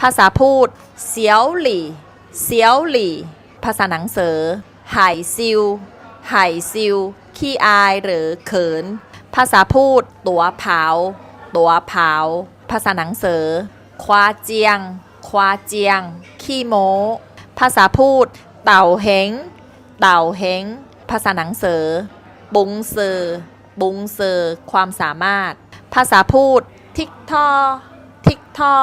ภาษาพูด เสียวหลี่ เสียวหลี่ ภาษาหนังสือหายซิวหายซิว ขี้อายหรือเขิน ภาษาพูด ตัวเผา ตัวเผา ภาษาหนังสือควาเจียง ควาเจียง ขี้โม้ ภาษาพูด เต่าเฮงเต่าเฮงภาษาหนังสือบุงเซอบุงเซอความสามารถ ภาษาพูด ทิกทอ ทิกทอ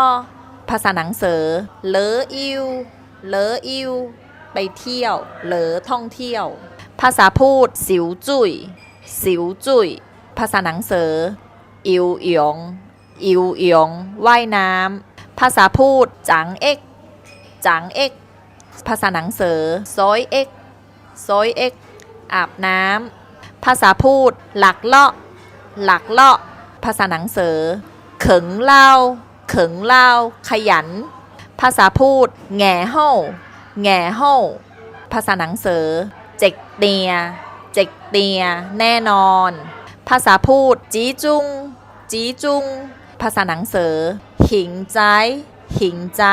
ภาษาหนังเสือเลออิวเลออิวไปเที่ยว เลอท่องเที่ยว ภาษาพูด สิวจุยสิวจุยภาษาหนังเสืออิวเอียงอิวเอียงว่ายน้ำภาษาพูด จังเอ็กจังเอ็กภาษาหนังเสือซอยเอ็กซอยเอ็กอาบน้ำภาษาพูด หลักเลาะหลักเลาะภาษาหนังเสือเขิงเล่า เขิงเล่าขยัน ภาษาพูด แง่เฮ้าแง่เฮ้าภาษาหนังสือเจ็กเตียเจ็กเตียแน่นอน ภาษาพูด จีจุงจีจุงภาษาหนังสือหิงใจหิงใจ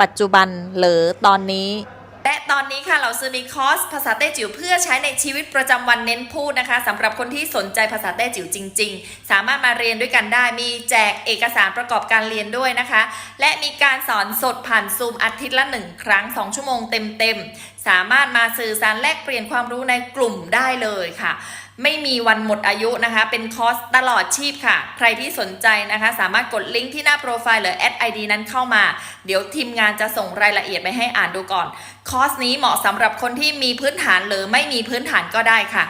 ปัจจุบันหรือตอนนี้ และตอนนี้ค่ะเราซื้อมีคอร์สภาษาเต้จิ๋วเพื่อใช้ในชีวิตประจำวันเน้นพูดนะคะสำหรับคนที่สนใจภาษาเต้จิ๋วจริง ๆ สามารถมาเรียนด้วยกันได้มีแจกเอกสารประกอบการเรียนด้วยนะคะ และมีการสอนสดผ่านซูมอาทิตย์ละหนึ่งครั้ง 2 ชั่วโมงเต็มๆสามารถมาสื่อสารแลกเปลี่ยนความรู้ในกลุ่มได้เลยค่ะ ไม่มีวันหมดอายุนะคะ เป็นคอร์สตลอดชีพค่ะ ใครที่สนใจนะคะ สามารถกดลิงก์ที่หน้าโปรไฟล์หรือแอดไอดีนั้นเข้ามา เดี๋ยวทีมงานจะส่งรายละเอียดไปให้อ่านดูก่อน คอร์สนี้เหมาะสำหรับคนที่มีพื้นฐานหรือไม่มีพื้นฐานก็ได้ค่ะ